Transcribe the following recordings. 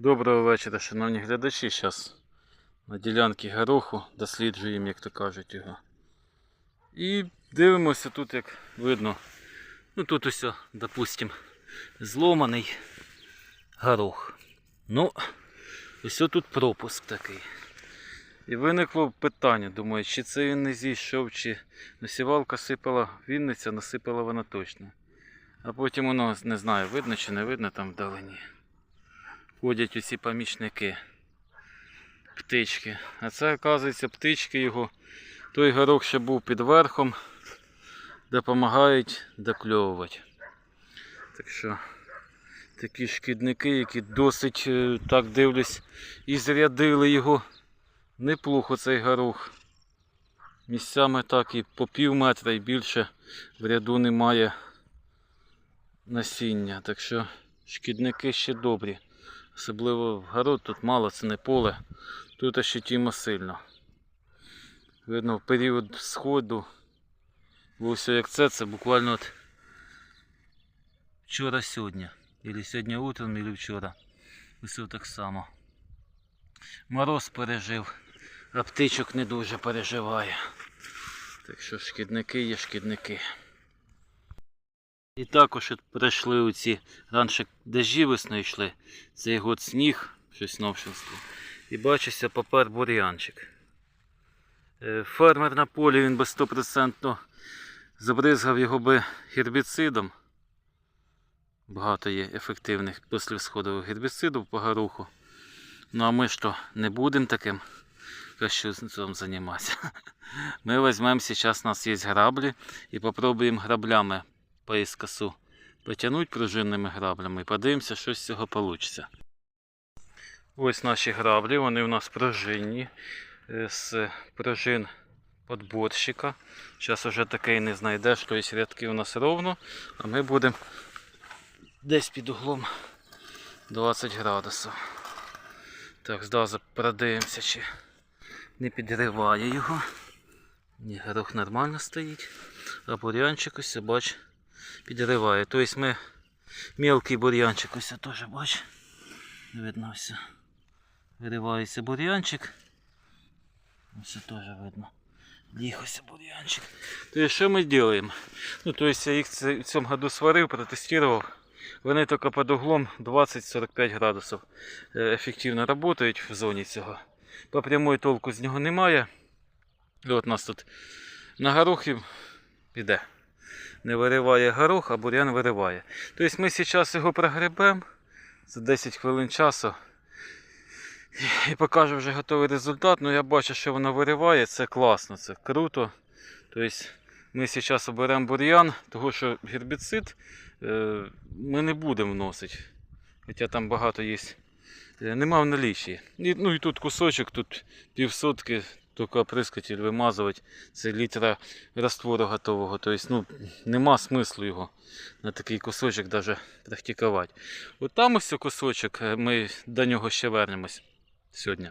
Доброго вечора, шановні глядачі. Зараз на ділянці гороху досліджуємо, як то кажуть, його. І дивимося тут, як видно. Ну тут ось, допустим, зломаний горох. Ну, ось тут пропуск такий. І виникло питання, думаю, чи це він не зійшов, чи насівалка сипала Вінниця, насипала вона точно. А потім воно не знаю, видно чи не видно там вдалині ходять усі помічники. Птички. А це, оказується, птички його. Той горох ще був під верхом, допомагають докльовувати. Так що такі шкідники, які досить е, так дивлюсь, і зрядили його. Неплохо цей горох. Місцями так і по пів метра і більше в ряду немає насіння. Так що шкідники ще добрі. Особливо в город тут мало, це не поле. Тут ощутимо сильно. Видно, в період сходу. все як це, це буквально от вчора сьогодні. Или сьогодні утром, или вчора. Усе так само. Мороз пережив, а птичок не дуже переживає. Так що шкідники є шкідники. І також от прийшли оці раніше дожді весною йшли. Цей год сніг, щось новшинство. І бачиться попер бур'янчик. Е, Фермер на полі він би 100% забризгав його би гербіцидом. Багато є ефективних послісходових гербіцидів по гороху. Ну а ми то не будемо таким кощунством займатися. Ми візьмемо зараз, у нас є граблі і попробуємо граблями поїскосу потягнути пружинними граблями і подивимося, що з цього вийде. Ось наші граблі, вони у нас пружинні е, з пружин подборщика. Зараз вже такий не знайдеш, тобто рядки у нас ровно, а ми будемо десь під углом 20 градусів. Так, зразу продивимося, чи не підриває його. Ні, горох нормально стоїть. А бурянчик ось бач підриває. Тобто ми мелкий бур'янчик ось теж бач. Видно все. Виривається бур'янчик. Ось теж видно. Ліг ось бур'янчик. Тобто що ми робимо? Ну, тобто я їх в цьому году сварив, протестував. Вони тільки під углом 20-45 градусів е, ефективно працюють в зоні цього. По прямої толку з нього немає. І от нас тут на горохи піде не вириває горох, а бур'ян вириває. Тобто ми зараз його прогребемо за 10 хвилин часу. І покажу вже готовий результат. Ну я бачу, що воно вириває, це класно, це круто. Тобто ми зараз оберемо бур'ян, тому що гербіцид е, ми не будемо вносити. Хоча там багато є. Е, Нема в налічі. Ну і тут кусочок, тут півсотки, тільки оприскатель вимазувати. Це літра раствору готового. Тобто, ну, нема смислу його на такий кусочок даже практикувати. От там ось кусочок, е, ми до нього ще вернемось сьогодні.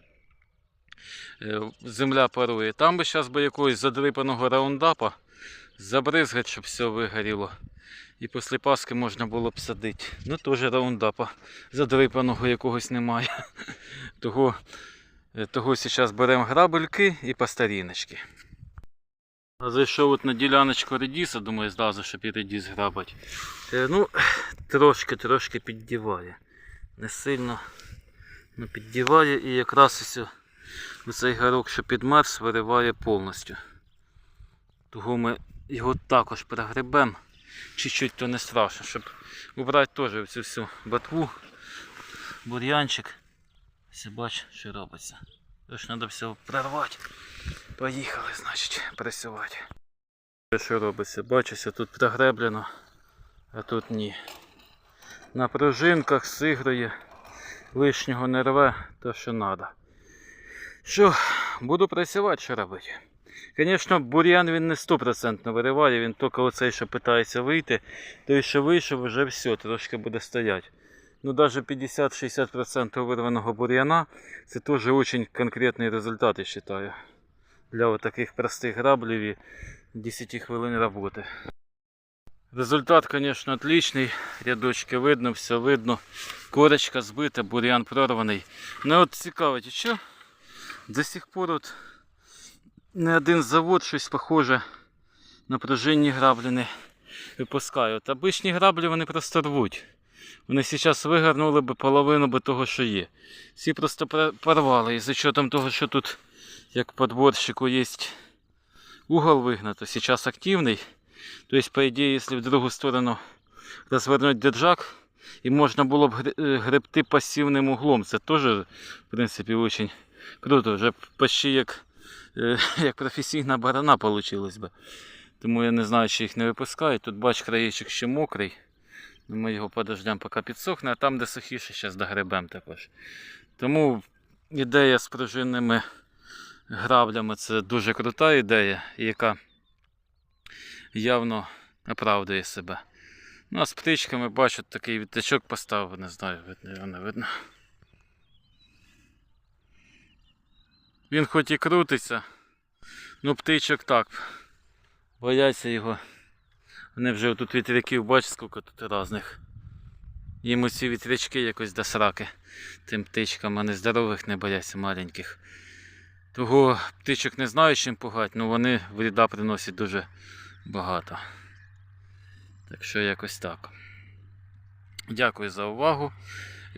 Е, Земля парує. Там би зараз би якогось задрипаного раундапа забризгати, щоб все вигоріло. І після Паски можна було б садити. Ну теж раундапа задрипаного якогось немає. Того, того зараз беремо грабельки і постаріночки. А зайшов от на діляночку редіса, думаю, зразу, щоб і редіс грабать. Е, ну, трошки-трошки піддіває. Не сильно ну, піддіває і якраз ось цей горох, що підмерз, вириває повністю. Того ми його також перегребемо. Чуть-чуть то не страшно, щоб убрати теж цю всю ботву, бур'янчик. Все бач, що робиться. Тож треба все прорвати. Поїхали, значить, працювати. Що робиться? Бачуся, тут прогреблено, а тут ні. На пружинках сиграє, лишнього не рве, то що треба. Що, буду працювати, що робити. Звісно, бур'ян він не 100% вириває, він тільки оцей, що питається вийти. Той, що вийшов, вже все, трошки буде стояти. Ну, навіть 50-60% вирваного бур'яна це теж дуже конкретний результат, я вважаю. Для таких простих граблів і 10 хвилин роботи. Результат, звісно, отличний. Рядочки видно, все видно. Корочка збита, бур'ян прорваний. Ну от цікавить, що до сих пор от не один завод щось похоже на пружинні граблі не випускає. От обичні граблі вони просто рвуть. Вони зараз вигорнули би половину би того, що є. Всі просто пор- порвали. І за учетом того, що тут, як подборщику, є угол вигнато, зараз активний. То есть, по идее, если в другую сторону развернуть держак, и можно было бы гребти пассивным углом. Це теж, в принципі, очень круто. Вже почти як, е, як професійна барана получилось би. Тому я не знаю, чи їх не випускають. Тут бач, краєчок ще мокрий. Ми його подождемо, поки підсохне, а там, де сухіше, зараз догребемо також. Тому ідея з пружинними граблями це дуже крута ідея, яка явно оправдує себе. Ну а з птичками бачу такий відтичок поставив, не знаю, видно його не видно. Він хоч і крутиться, ну птичок так. Бояться його. Вони вже тут вітряків, бач, скільки тут різних. Їм усі вітрячки якось до сраки. Тим птичкам, а не здорових не бояться маленьких. Того птичок не знаю чим пугати, але вони вреда приносять дуже багато. Так що якось так. Дякую за увагу.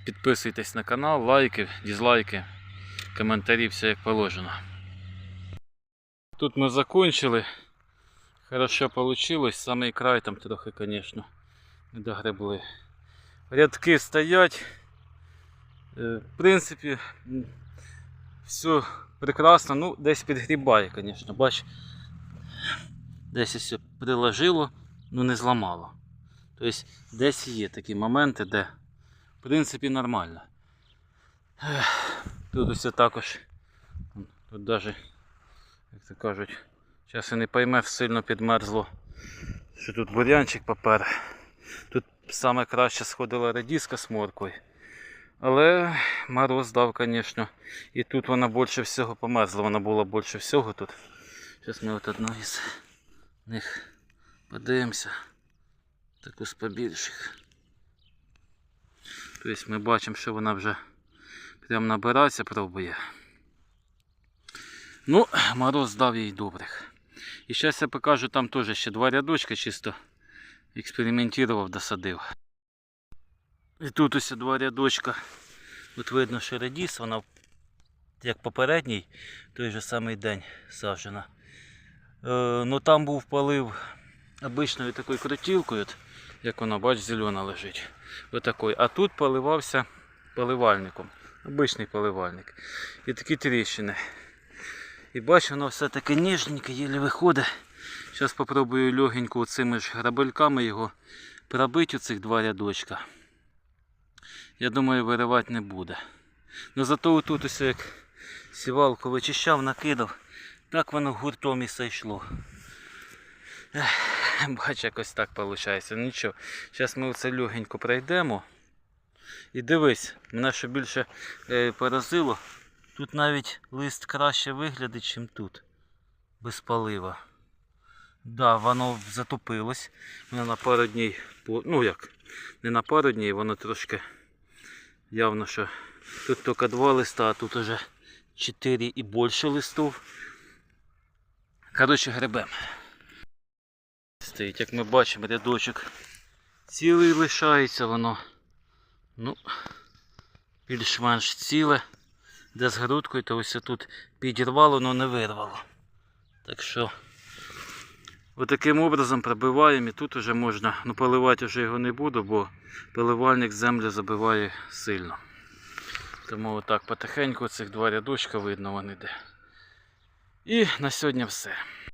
Підписуйтесь на канал, лайки, дізлайки, коментарі, все як положено. Тут ми закончили. Хорошо получилось. Самий край там трохи, звісно, не догребли. Рядки стоять. Е, В принципі, все прекрасно. Ну, десь підгрібає, звісно, бач. Десь ось приложило, ну не зламало. Тобто десь є такі моменти, де в принципі нормально. Тут ось також, тут навіть, як то кажуть, зараз і не пойме, сильно підмерзло, що тут бур'янчик попер. Тут саме краще сходила редіска з морквою. Але мороз дав, звісно. І тут вона більше всього померзла, вона була більше всього тут. Зараз ми от одну із них подивимося. Таку з побільших. Тобто ми бачимо, що вона вже прям набиратися пробує. Ну, мороз дав їй добрих. І зараз я покажу там теж ще два рядочка, чисто експериментував, досадив. І тут ось два рядочка. От видно, що редіс, вона як попередній, той же самий день саджена. Е, ну там був полив обичною такою крутілкою, от, як вона, бач, зелена лежить. Отакою. А тут поливався поливальником. Обичний поливальник. І такі тріщини. І бач, воно все таке ніжненьке, єлі виходить. Зараз спробую легенько цими ж грабельками його пробити у цих два рядочка. Я думаю, виривати не буде. Ну зато тут ось як сівалку вичищав, накидав, так воно гуртом і зайшло. Ех, Бач, якось так виходить. Нічого. Зараз ми оце легенько пройдемо. І дивись, мене що більше е, поразило. Тут навіть лист краще виглядить, ніж тут. Без полива. Да, воно затопилось. Воно на пару днів, ну як, не на пару днів, воно трошки явно, що тут тільки два листа, а тут уже 4 і більше листів. Коротше, гребем. Стоїть, як ми бачимо, рядочок цілий лишається воно. Ну, більш-менш ціле. Де з грудкою, то ось тут підірвало, але не вирвало. Так що отаким образом пробиваємо і тут вже можна, ну поливати вже його не буду, бо поливальник землю забиває сильно. Тому отак потихеньку цих два рядочка видно вони де. І на сьогодні все.